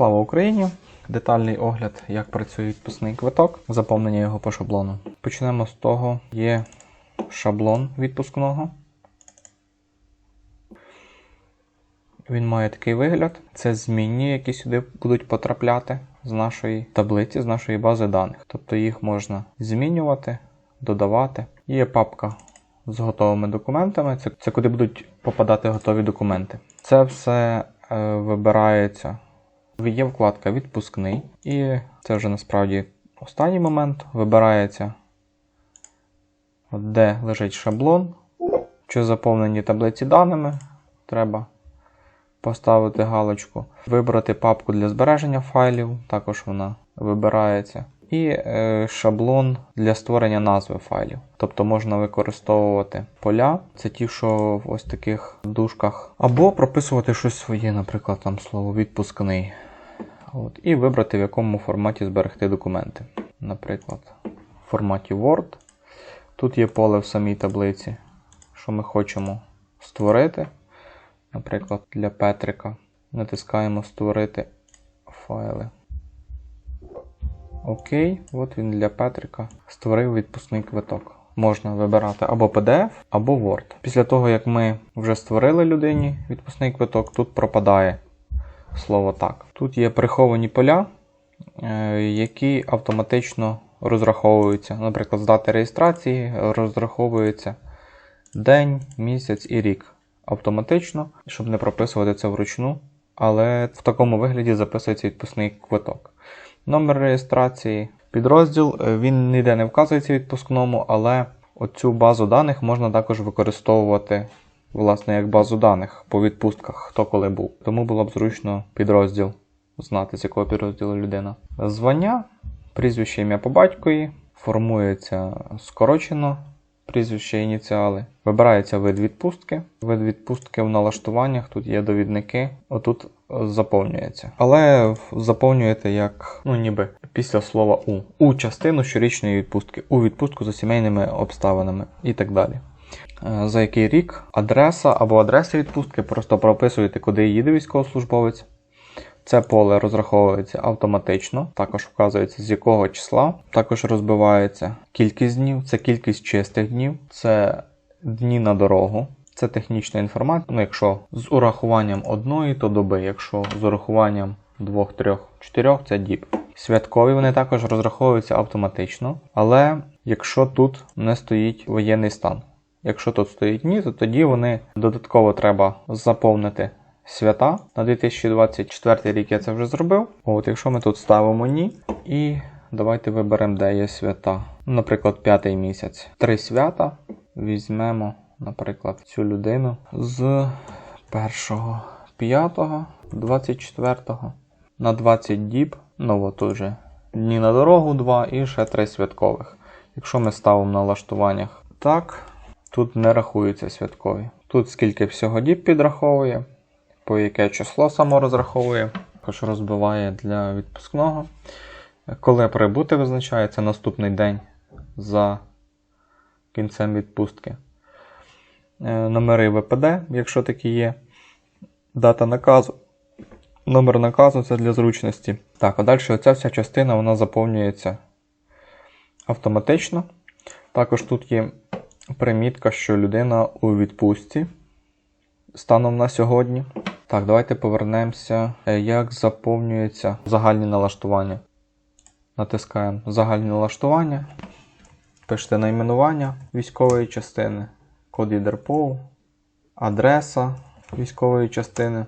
Слава Україні! Детальний огляд, як працює відпускний квиток, заповнення його по шаблону. Почнемо з того, є шаблон відпускного. Він має такий вигляд. Це змінні, які сюди будуть потрапляти з нашої таблиці, з нашої бази даних. Тобто їх можна змінювати, додавати. Є папка з готовими документами. Це, це куди будуть попадати готові документи. Це все е, вибирається. Є вкладка Відпускний, і це вже насправді останній момент. Вибирається, де лежить шаблон, чи заповнені таблиці даними. Треба поставити галочку, вибрати папку для збереження файлів, також вона вибирається. І е, шаблон для створення назви файлів. Тобто можна використовувати поля, це ті, що в ось таких дужках, або прописувати щось своє, наприклад, там слово відпускний. От, І вибрати, в якому форматі зберегти документи. Наприклад, в форматі Word. Тут є поле в самій таблиці, що ми хочемо створити. Наприклад, для Петрика. Натискаємо Створити файли. Окей, от він для Петрика створив відпускний квиток. Можна вибирати або PDF, або Word. Після того, як ми вже створили людині відпускний квиток, тут пропадає слово так. Тут є приховані поля, е, які автоматично розраховуються. Наприклад, з дати реєстрації розраховується день, місяць і рік автоматично, щоб не прописувати це вручну. Але в такому вигляді записується відпускний квиток. Номер реєстрації, підрозділ, е, він ніде не вказується відпускному, але оцю базу даних можна також використовувати власне, як базу даних по відпустках, хто коли був. Тому було б зручно підрозділ знати, з якого підрозділу людина. Звання, прізвище ім'я по батькові, формується скорочено. Прізвище ініціали. Вибирається вид відпустки. Вид відпустки в налаштуваннях, тут є довідники, отут заповнюється. Але заповнюєте як, ну ніби після слова у. У частину щорічної відпустки, у відпустку за сімейними обставинами і так далі. Е, За який рік, адреса або адреса відпустки, просто прописуєте, куди їде військовослужбовець. Це поле розраховується автоматично, також вказується з якого числа. Також розбивається кількість днів, це кількість чистих днів, це дні на дорогу, це технічна інформація. Ну, якщо з урахуванням одної, то доби, якщо з урахуванням двох, трьох, чотирьох, це діб. Святкові вони також розраховуються автоматично, але якщо тут не стоїть воєнний стан. Якщо тут стоїть ні, то тоді вони додатково треба заповнити свята. На 2024 рік я це вже зробив. От, Якщо ми тут ставимо ні, і давайте виберемо, де є свята. Наприклад, п'ятий місяць. Три свята. Візьмемо, наприклад, цю людину з 1, 5, 24 на 20 діб. Ну от уже дні на дорогу 2 і ще 3 святкових. Якщо ми ставимо на налаштуваннях так, тут не рахуються святкові. Тут скільки всього діб підраховує по яке число само розраховує, також розбиває для відпускного. Коли прибути визначається наступний день за кінцем відпустки. Е, Номери ВПД, якщо такі є. Дата наказу. Номер наказу це для зручності. Так, а далі оця вся частина вона заповнюється автоматично. Також тут є примітка, що людина у відпустці станом на сьогодні. Так, давайте повернемося, е, як заповнюється загальні налаштування. Натискаємо загальні налаштування. Пишете найменування військової частини, код ЄДРПО, адреса військової частини,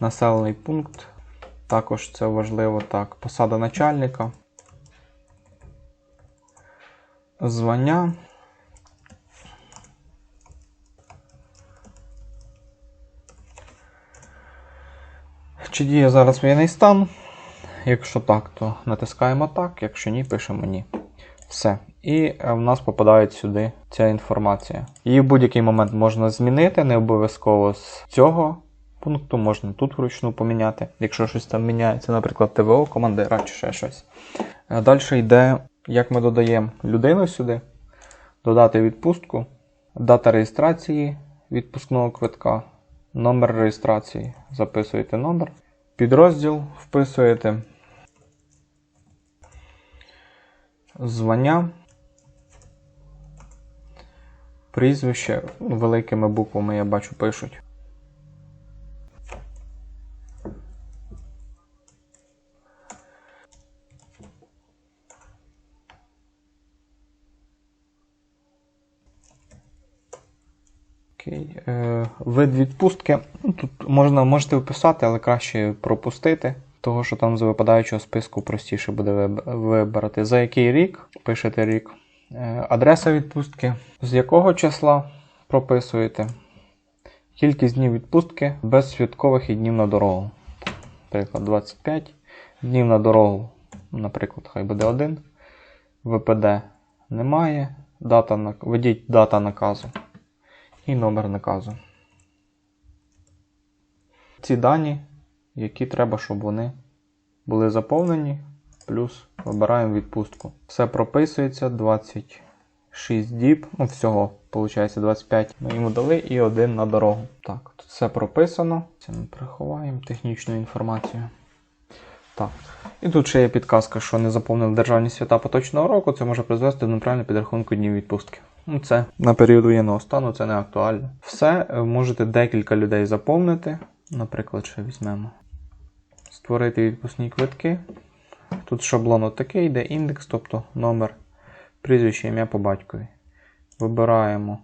населений пункт. Також це важливо так. Посада начальника. Звання. Чи діє зараз воєнний стан? Якщо так, то натискаємо так, якщо ні, пишемо ні. Все. І в нас попадає сюди ця інформація. Її в будь-який момент можна змінити, не обов'язково з цього пункту, можна тут вручну поміняти, якщо щось там міняється, наприклад, ТВО, командира чи ще щось. Далі йде, як ми додаємо людину сюди, додати відпустку, дата реєстрації відпускного квитка, номер реєстрації. Записуєте номер. підрозділ вписуєте. Звання. Прізвище великими буквами я бачу пишуть. Окей. Е, вид відпустки. Ну, тут можна, можете вписати, але краще пропустити. Того, що там з випадаючого списку простіше буде вибрати. За який рік пишете рік. Е, адреса відпустки. З якого числа прописуєте. Кількість днів відпустки без святкових і днів на дорогу. Наприклад, 25 днів на дорогу. Наприклад, хай буде один. ВПД немає. Дата, введіть дата наказу і номер наказу. Ці дані, які треба, щоб вони були заповнені, плюс вибираємо відпустку. Все прописується 26 діб, ну всього, виходить 25. Ми йому дали і один на дорогу. Так, тут все прописано. Це ми приховаємо технічну інформацію. Так. І тут ще є підказка, що не заповнили державні свята поточного року, це може призвести до неправильного підрахунку днів відпустки. Ну, це на період воєнного стану, це не актуально. Все, е, можете декілька людей заповнити. Наприклад, ще візьмемо. Створити відпускні квитки. Тут шаблон отакий, йде індекс, тобто номер, прізвище, ім'я по батькові. Вибираємо,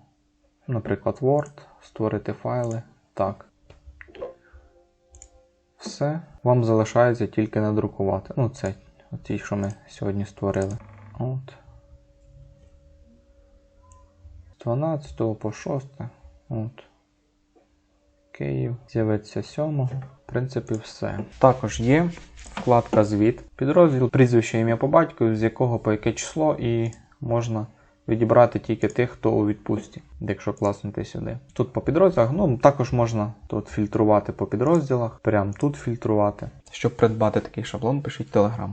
наприклад, Word, створити файли. Так. Все. Вам залишається тільки надрукувати. Ну, це ті, що ми сьогодні створили. От. 12 по 6. От. Київ. З'явиться 7. В принципі, все. Також є вкладка Звіт. Підрозділ прізвище ім'я по батькові, з якого по яке число, і можна відібрати тільки тих, хто у відпустці, якщо класнути сюди. Тут по підрозділах, ну також можна тут фільтрувати по підрозділах, прямо тут фільтрувати. Щоб придбати такий шаблон, пишіть Telegram.